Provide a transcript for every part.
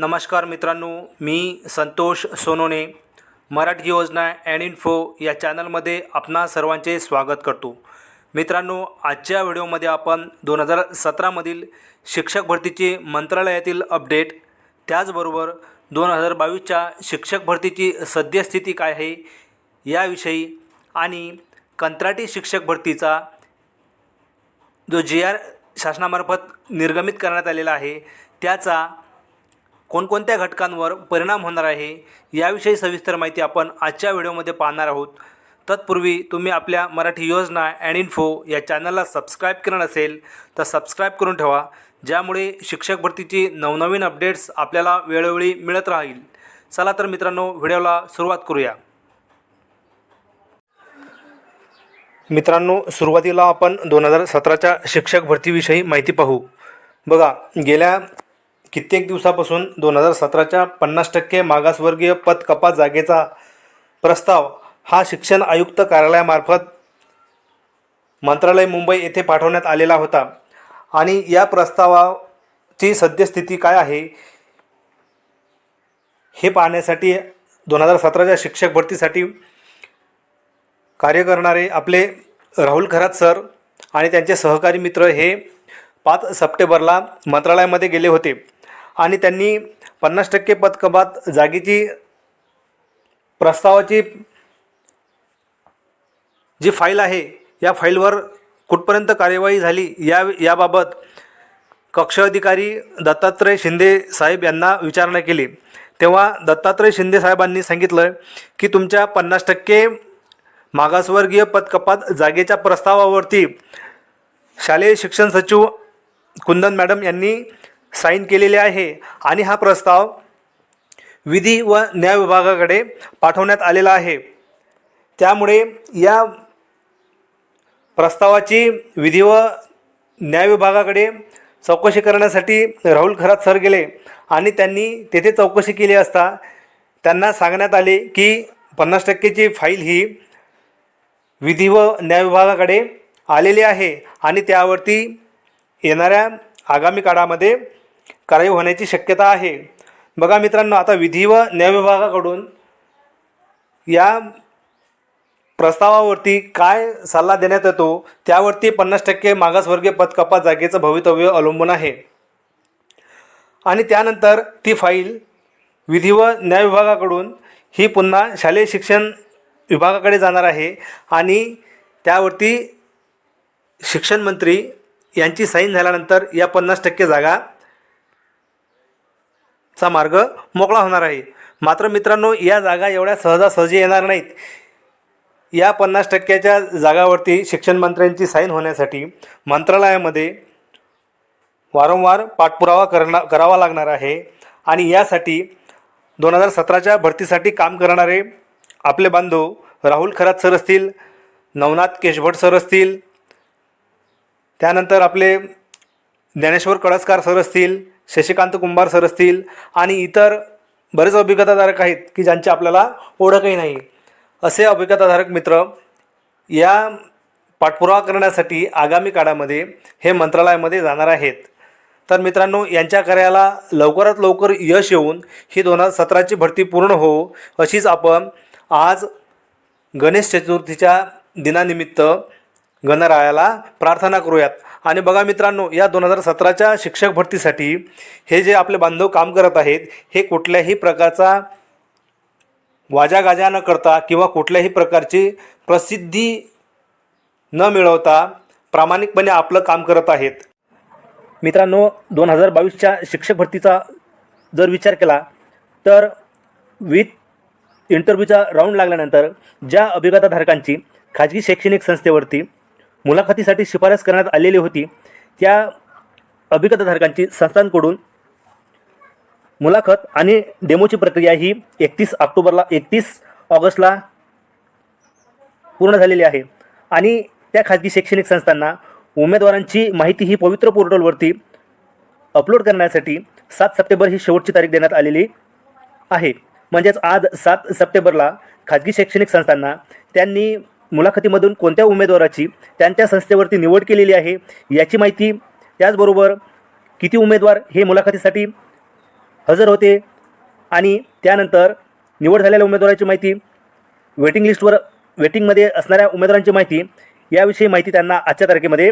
नमस्कार मित्रांनो मी संतोष सोनोने मराठी योजना अँड इन्फो या चॅनलमध्ये आपणा सर्वांचे स्वागत करतो. मित्रांनो आजच्या व्हिडिओमध्ये आपण दोन हजार सतरामधील शिक्षक भरतीची मंत्रालयातील अपडेट त्याचबरोबर दोन हजार बावीसच्या शिक्षक भरतीची सद्यस्थिती काय आहे याविषयी आणि कंत्राटी शिक्षक भरतीचा जो जी आर शासनामार्फत निर्गमित करण्यात आलेला आहे त्याचा कोणकोणत्या घटकांवर परिणाम होणार आहे याविषयी सविस्तर माहिती आपण आजच्या व्हिडिओमध्ये पाहणार आहोत. तत्पूर्वी तुम्ही आपल्या मराठी योजना अँड इन्फो या चॅनलला सबस्क्राईब केलं नसेल तर सबस्क्राईब करून ठेवा ज्यामुळे शिक्षक भरतीची नवनवीन अपडेट्स आपल्याला वेळोवेळी मिळत राहील. चला तर मित्रांनो व्हिडिओला सुरुवात करूया. मित्रांनो सुरुवातीला आपण दोन हजार सतराच्या शिक्षक भरतीविषयी माहिती पाहू. बघा गेल्या कित्येक दिवसापासून दोन हजार सतराच्या पन्नास टक्के मागासवर्गीय पद कपात जागेचा प्रस्ताव हा शिक्षण आयुक्त कार्यालयामार्फत मंत्रालय मुंबई येथे पाठवण्यात आलेला होता. आणि या प्रस्तावाची सद्यस्थिती काय आहे हे पाहण्यासाठी दोन हजार सतराच्या शिक्षक भरतीसाठी कार्य करणारे आपले राहुल खरात सर आणि त्यांचे सहकारी मित्र हे पाच सप्टेंबरला मंत्रालयामध्ये गेले होते. आणि त्यांनी पन्नास टक्के पदकपात जागेची प्रस्तावाची जी फाईल आहे या फाईलवर कुठपर्यंत कार्यवाही झाली या याबाबत कक्ष अधिकारी दत्तात्रय शिंदे साहेब यांना विचारणा केली. तेव्हा दत्तात्रय शिंदे साहेबांनी सांगितलं की तुमच्या पन्नास टक्के मागासवर्गीय पदकपात जागेच्या प्रस्तावावरती शालेय शिक्षण सचिव कुंदन मॅडम यांनी साईन केलेले आहे आणि हा प्रस्ताव विधी व न्याय विभागाकडे पाठवण्यात आलेला आहे. त्यामुळे या प्रस्तावाची विधी व न्याय विभागाकडे चौकशी करण्यासाठी राहुल खरात सर गेले आणि त्यांनी तेथे चौकशी केली असता त्यांना सांगण्यात आले की पन्नास टक्केची फाईल ही विधी व न्याय विभागाकडे आलेली आहे आणि त्यावरती येणाऱ्या आगामी काळामध्ये कारवाई होण्याची शक्यता आहे. बघा मित्रांनो आता विधी व न्याय विभागाकडून या प्रस्तावावरती काय सल्ला देण्यात येतो त्यावरती पन्नास टक्के मागासवर्गीय पदकपात जागेचं भवितव्य अवलंबून आहे. आणि त्यानंतर ती फाईल विधी व न्याय विभागाकडून ही पुन्हा शालेय शिक्षण विभागाकडे जाणार आहे आणि त्यावरती शिक्षण मंत्री यांची साईन झाल्यानंतर या पन्नास टक्के जागा चा मार्ग मोकळा होणार आहे. मात्र मित्रांनो या जागा एवढ्या सहजासहजी येणार नाहीत. या पन्नास टक्क्याच्या जागावरती शिक्षण मंत्र्यांची साईन होण्यासाठी मंत्रालयामध्ये वारंवार पाठपुरावा करणा करावा लागणार आहे. आणि यासाठी दोन हजार सतराच्या भरतीसाठी काम करणारे आपले बांधव राहुल खरात सर असतील नवनाथ केशभट सर असतील त्यानंतर आपले ज्ञानेश्वर कळसकार सर असतील शशिकांत कुंभार सर असतील आणि इतर बरेच अभिज्ञताधारक आहेत की ज्यांची आपल्याला ओळखही नाही. असे अभिज्ञताधारक मित्र या पाठपुरावा करण्यासाठी आगामी काळामध्ये हे मंत्रालयामध्ये जाणार आहेत. तर मित्रांनो यांच्या कार्याला लवकरात लवकर यश येऊन ही दोन हजार सतराची भरती पूर्ण हो अशीच आपण आज गणेश चतुर्थीच्या दिनानिमित्त गणरायाला प्रार्थना करूयात. आणि बघा मित्रांनो या दोन हजार सतराच्या शिक्षक भरतीसाठी हे जे आपले बांधव काम करत आहेत हे कुठल्याही प्रकारचा वाजागाजा न करता किंवा कुठल्याही प्रकारची प्रसिद्धी न मिळवता प्रामाणिकपणे आपलं काम करत आहेत. मित्रांनो दोन हजार बावीसच्या शिक्षक भरतीचा जर विचार केला तर विथ इंटरव्ह्यूचा राऊंड लागल्यानंतर ज्या अभिज्ञताधारकांची खाजगी शैक्षणिक संस्थेवरती मुलाखतीसाठी शिफारस करण्यात आलेली होती. त्या अभिगतधारकांची संस्थांकडून मुलाखत आणि डेमोची प्रक्रिया ही एकतीस ऑक्टोबरला एकतीस ऑगस्टला पूर्ण झालेली आहे. आणि त्या खाजगी शैक्षणिक संस्थांना उमेदवारांची माहिती ही पवित्र पोर्टलवरती अपलोड करण्यासाठी सात सप्टेंबर ही शेवटची तारीख देण्यात आलेली आहे. म्हणजेच आज सात सप्टेंबरला खाजगी शैक्षणिक संस्थांना त्यांनी मुलाखतीमधून कोणत्या उमेदवाराची त्यांच्या संस्थेवरती निवड केलेली आहे याची माहिती त्याचबरोबर किती उमेदवार हे मुलाखतीसाठी हजर होते आणि त्यानंतर निवड झालेल्या उमेदवाराची माहिती वेटिंग लिस्टवर वेटिंगमध्ये असणाऱ्या उमेदवारांची माहिती याविषयी माहिती त्यांना आजच्या तारखेमध्ये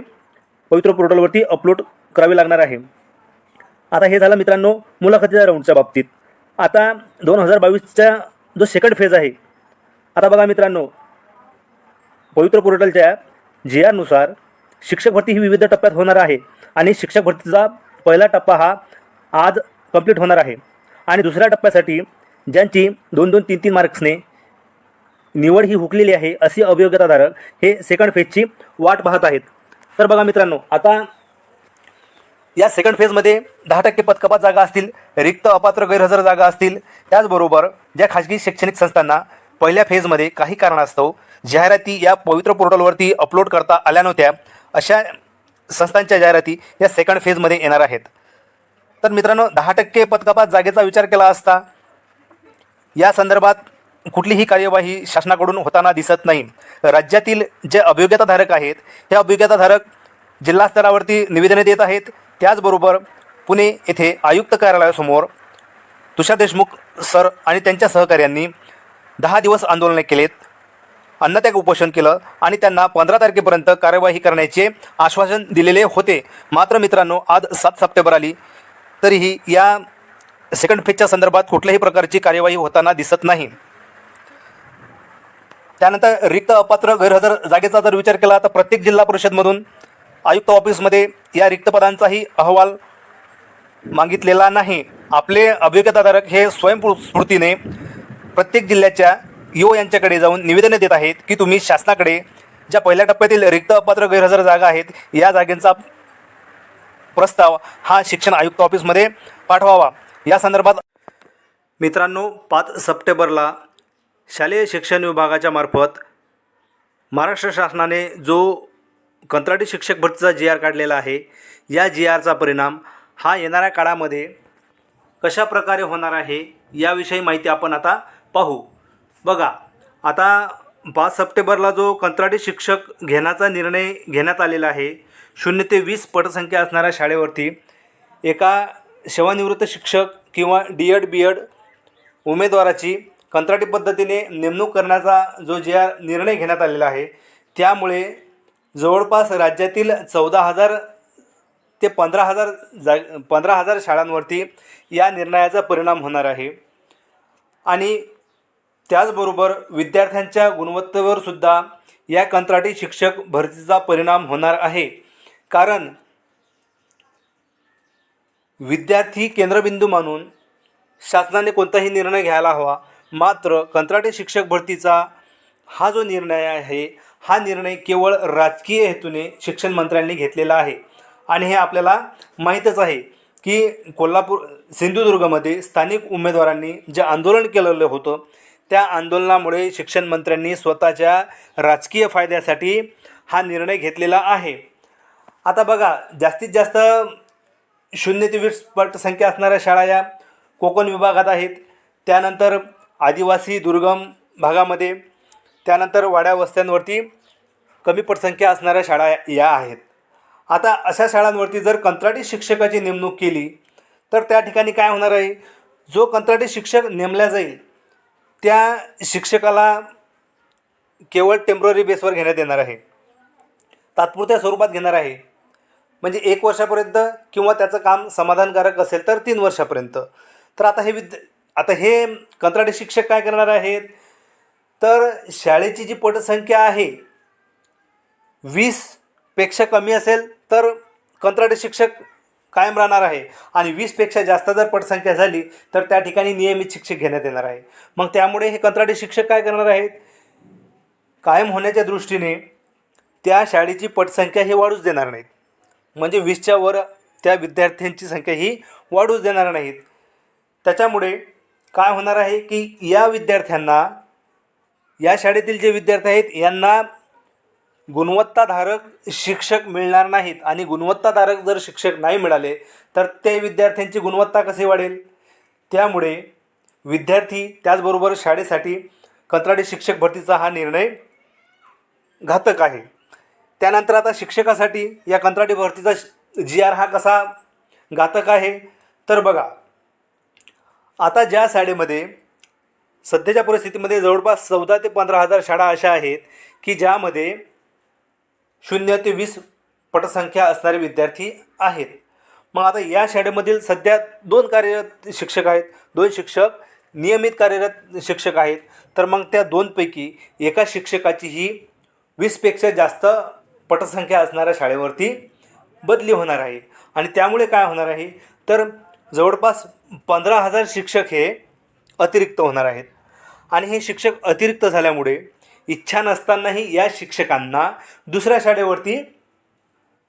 पवित्र पोर्टलवरती अपलोड करावी लागणार आहे. आता हे झालं मित्रांनो मुलाखतीच्या राऊंडच्या बाबतीत. आता दोन हजार बावीसचा जो सेकंड फेज आहे आता बघा मित्रांनो पवित्र पोर्टलच्या जी आरनुसार शिक्षक भरती ही विविध टप्प्यात होणार आहे आणि शिक्षक भरतीचा पहिला टप्पा हा आज कंप्लीट होणार आहे. आणि दुसऱ्या टप्प्यासाठी ज्यांची दोन दोन तीन तीन मार्क्सने निवड ही हुकलेली आहे अशी अभियोग्यताधारक हे सेकंड फेजची वाट पाहत आहेत. तर बघा मित्रांनो आता या सेकंड फेजमध्ये दहा टक्के पदकपात जागा असतील रिक्त अपात्र गैरहजर जागा असतील. त्याचबरोबर ज्या खाजगी शैक्षणिक संस्थांना पहिल्या फेजमध्ये काही कारणास्तव जाहिराती या पवित्र पोर्टलवरती अपलोड करता आल्या नव्हत्या. अशा संस्थांच्या जाहिराती या सेकंड फेजमध्ये येणार आहेत. तर मित्रांनो दहा टक्के पदकपात जागेचा विचार केला असता या संदर्भात कुठलीही कार्यवाही शासनाकडून होताना दिसत नाही. राज्यातील जे अभियोग्यताधारक आहेत हे अभियोग्यताधारक जिल्हा स्तरावरती निवेदने देत आहेत. त्याचबरोबर पुणे येथे आयुक्त कार्यालयासमोर तुषार देशमुख सर आणि त्यांच्या सहकाऱ्यांनी दहा दिवस आंदोलने केलेत. अन्नत्याग उपोषण केलं आणि त्यांना पंधरा तारखेपर्यंत कार्यवाही करण्याचे आश्वासन दिलेले होते. मात्र मित्रांनो आज सात सप्टेंबर आली. तरीही या सेकंड फेजच्या संदर्भात कुठल्याही प्रकारची कार्यवाही होताना दिसत नाही. त्यानंतर रिक्त अपात्र गैरहजर जागेचा जर विचार केला तर प्रत्येक जिल्हा परिषदमधून आयुक्त ऑफिसमध्ये या रिक्त पदांचाही अहवाल मागितलेला नाही. आपले अभियोग्यताधारक हे स्वयंस्फूर्तीने प्रत्येक जिल्ह्याच्या यो यांच्याकडे जाऊन निवेदने देत आहेत की तुम्ही शासनाकडे ज्या पहिल्या टप्प्यातील रिक्त अपात्र गैरहजर जागा आहेत या जागेंचा प्रस्ताव हा शिक्षण आयुक्त ऑफिसमध्ये पाठवावा. या संदर्भात मित्रांनो पाच सप्टेंबरला शालेय शिक्षण विभागाच्या मार्फत महाराष्ट्र शासनाने जो कंत्राटी शिक्षक भरतीचा जी आर काढलेला आहे या जी आरचा परिणाम हा येणाऱ्या काळामध्ये कशा प्रकारे होणार आहे याविषयी माहिती आपण आता पाहू. बघा आता पाच सप्टेंबरला जो कंत्राटी शिक्षक घेण्याचा निर्णय घेण्यात आलेला आहे शून्य ते वीस पटसंख्या असणाऱ्या शाळेवरती एका सेवानिवृत्त शिक्षक किंवा डी एड बी एड उमेदवाराची कंत्राटी पद्धतीने नेमणूक करण्याचा जो जे निर्णय घेण्यात आलेला आहे त्यामुळे जवळपास राज्यातील चौदा हजार ते पंधरा हजार जा पंधरा हजार शाळांवरती या निर्णयाचा परिणाम होणार आहे. आणि त्याचबरोबर विद्यार्थ्यांच्या गुणवत्तेवर सुद्धा या कंत्राटी शिक्षक भरतीचा परिणाम होणार आहे. कारण विद्यार्थी केंद्रबिंदू मानून शासनाने कोणताही निर्णय घ्यायला हवा मात्र कंत्राटी शिक्षक भरतीचा हा जो निर्णय आहे हा निर्णय केवळ राजकीय हेतूने शिक्षण मंत्र्यांनी घेतलेला आहे. आणि हे आपल्याला माहीतच आहे की कोल्हापूर सिंधुदुर्गमध्ये स्थानिक उमेदवारांनी जे आंदोलन केलेलं होतं त्या आंदोलनामुळे शिक्षण मंत्र्यांनी स्वतःच्या राजकीय फायद्यासाठी हा निर्णय घेतलेला आहे. आता बघा जास्तीत जास्त शून्य ते वीस पटसंख्या असणाऱ्या शाळा या कोकण विभागात आहेत. त्यानंतर आदिवासी दुर्गम भागामध्ये त्यानंतर वाड्या वस्त्यांवरती कमी पटसंख्या असणाऱ्या शाळा या आहेत. आता अशा शाळांवरती जर कंत्राटी शिक्षकाची नेमणूक केली तर त्या ठिकाणी काय होणार आहे? जो कंत्राटी शिक्षक नेमला जाईल त्या शिक्षकाला केवळ टेंपररी बेसवर घेण्यात येणार आहे. तात्पुरत्या स्वरूपात घेणार आहे. म्हणजे एक वर्षापर्यंत किंवा त्याचं काम समाधानकारक असेल तर तीन वर्षापर्यंत. तर आता हे विद्या आता हे कंत्राटी शिक्षक काय करणार आहेत? तर शाळेची जी पटसंख्या आहे वीसपेक्षा कमी असेल तर कंत्राटी शिक्षक कायम राहणार आहे. आणि वीसपेक्षा जास्त जर पटसंख्या झाली तर त्या ठिकाणी नियमित शिक्षक घेण्यात येणार आहे. मग त्यामुळे हे कंत्राटी शिक्षक काय करणार आहेत? कायम होण्याच्या दृष्टीने त्या शाळेची पटसंख्या ही वाढूच देणार नाहीत. म्हणजे वीसच्या वर त्या विद्यार्थ्यांची संख्या ही वाढूच देणार नाहीत. त्याच्यामुळे काय होणार आहे की या विद्यार्थ्यांना या शाळेतील जे विद्यार्थी आहेत यांना गुणवत्ताधारक शिक्षक मिळणार नाहीत आणि गुणवत्ताधारक जर शिक्षक नाही मिळाले तर ते विद्यार्थ्यांची गुणवत्ता कशी वाढेल? त्यामुळे विद्यार्थी त्याचबरोबर शाळेसाठी कंत्राटी शिक्षक भरतीचा हा निर्णय घातक आहे. त्यानंतर आता शिक्षकासाठी या कंत्राटी भरतीचा जी आर हा कसा घातक आहे? तर बघा आता ज्या शाळेमध्ये सध्याच्या परिस्थितीमध्ये जवळपास चौदा ते पंधरा हजार शाळा अशा आहेत की ज्यामध्ये शून्य ते वीस पटसंख्या असणारे विद्यार्थी आहेत. मग आता या शाळेमधील सध्या दोन कार्यरत शिक्षक आहेत दोन शिक्षक नियमित कार्यरत शिक्षक आहेत. तर मग त्या दोनपैकी एका शिक्षकाची ही वीसपेक्षा जास्त पटसंख्या असणाऱ्या शाळेवरती बदली होणार आहे. आणि त्यामुळे काय होणार आहे? तर जवळपास पंधरा हजार शिक्षक हे अतिरिक्त होणार आहेत. आणि हे शिक्षक अतिरिक्त झाल्यामुळे इच्छा नसतानाही या शिक्षकांना दुसऱ्या शाळेवरती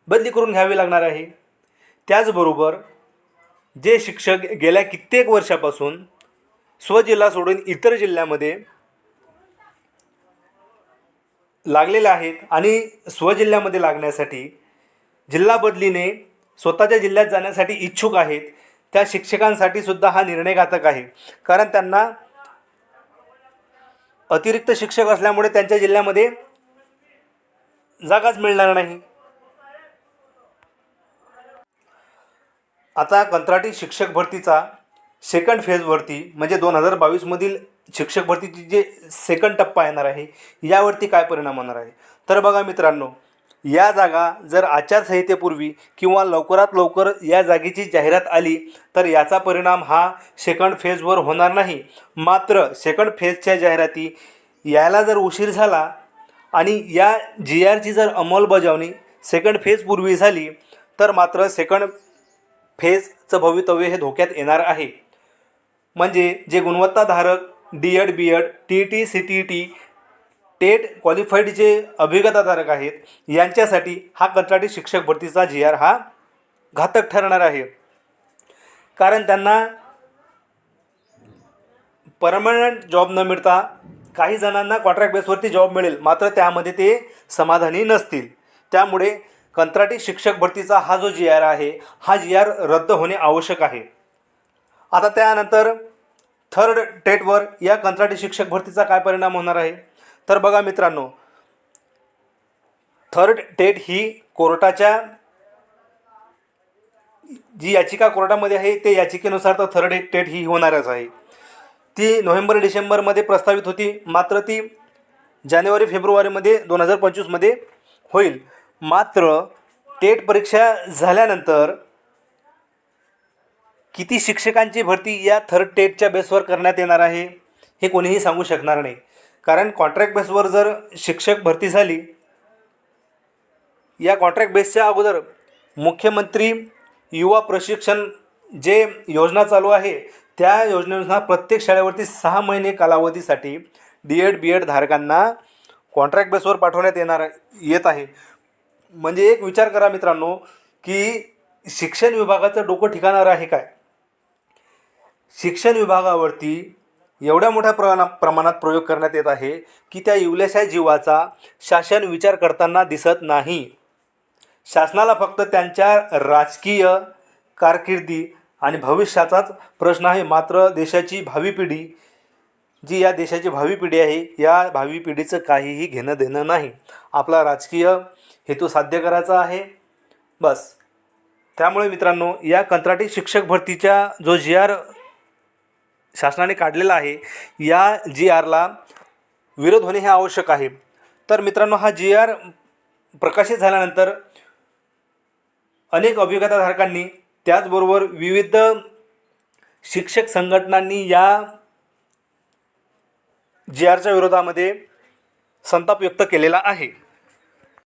बदली करून घ्यावी लागणार आहे. त्याचबरोबर जे शिक्षक गेल्या कित्येक वर्षापासून स्वजिल्हा सोडून इतर जिल्ह्यामध्ये लागलेले आहेत आणि स्वजिल्ह्यामध्ये लागण्यासाठी जिल्हा बदलीने स्वतःच्या जिल्ह्यात जाण्यासाठी इच्छुक आहेत त्या शिक्षकांसाठी सुद्धा हा निर्णय घातक आहे. कारण त्यांना अतिरिक्त शिक्षक असल्यामुळे त्यांच्या जिल्ह्यामध्ये जागाच मिळणार नाही. आता कंत्राटी शिक्षक भरतीचा सेकंड फेजवरती म्हणजे दोन हजार बावीसमधील शिक्षक भरतीची जे सेकंड टप्पा येणार आहे यावरती काय परिणाम होणार आहे? तर बघा मित्रांनो या जागा जर आचारसंहितेपूर्वी किंवा लवकरात लवकर या जागेची जाहिरात आली तर याचा परिणाम हा सेकंड फेजवर होणार नाही. मात्र सेकंड फेजच्या जाहिराती यायला जर उशीर झाला आणि या जी आरची जर अंमलबजावणी सेकंड फेजपूर्वी झाली तर मात्र सेकंड फेजचं भवितव्य हे धोक्यात येणार आहे. म्हणजे जे गुणवत्ताधारक D Ed B Ed T T C T T TET qualified जे अभिज्ञताधारक आहेत यांच्यासाठी हा कंत्राटी शिक्षक भरतीचा जी आर हा घातक ठरणार आहे. कारण त्यांना परमनंट जॉब न मिळता काही जणांना कॉन्ट्रॅक्ट बेसवरती जॉब मिळेल मात्र त्यामध्ये ते समाधानी नसतील. त्यामुळे कंत्राटी शिक्षक भरतीचा हा जो जी आर आहे हा जी आर रद्द होणे आवश्यक आहे. आता त्यानंतर थर्ड टेटवर या कंत्राटी शिक्षक भरतीचा काय परिणाम होणार आहे? तर बघा मित्रांनो थर्ड टेट ही कोर्टाच्या जी याचिका कोर्टामध्ये आहे ते याचिकेनुसार तर थर्ड टेट ही होणारच आहे. ती नोव्हेंबर डिसेंबरमध्ये प्रस्तावित होती. मात्र ती जानेवारी फेब्रुवारीमध्ये दोन हजार पंचवीसमध्ये होईल. मात्र टेट परीक्षा झाल्यानंतर किती शिक्षकांची भरती या थर्ड टेटच्या बेसवर करण्यात येणार आहे हे कोणीही सांगू शकणार नाही. कारण कॉन्ट्रॅक्ट बेसवर जर शिक्षक भरती झाली या कॉन्ट्रॅक्ट बेसच्या अगोदर मुख्यमंत्री युवा प्रशिक्षण जे योजना चालू आहे त्या योजनेनुसार प्रत्येक शाळेवरती सहा महिने कालावधीसाठी डी एड बी एड धारकांना कॉन्ट्रॅक्ट बेसवर पाठवण्यात येणार येत आहे. म्हणजे एक विचार करा मित्रांनो की शिक्षण विभागाचं डोकं ठिकाणार आहे काय? शिक्षण विभागावरती एवढ्या मोठ्या प्रमाणा प्रमाणात प्रयोग करण्यात येत आहे की त्या इवल्याशा जीवाचा शासन विचार करताना दिसत नाही. शासनाला फक्त त्यांच्या राजकीय कारकिर्दी आणि भविष्याचाच प्रश्न आहे. मात्र देशाची भावी पिढी जी या देशाची भावी पिढी आहे या भावी पिढीचं काहीही घेणं देणं नाही. आपला राजकीय हेतू साध्य करायचा आहे. बस. त्यामुळे मित्रांनो या कंत्राटी शिक्षक भरतीच्या जो जी आर शासनाने काढलेला आहे. या जी आरला विरोध होणे हे आवश्यक आहे. तर मित्रांनो हा जी आर प्रकाशित झाल्यानंतर अनेक अभिज्ञताधारकांनी त्याचबरोबर विविध शिक्षक संघटनांनी या जी आरच्या विरोधामध्ये संताप व्यक्त केलेला आहे.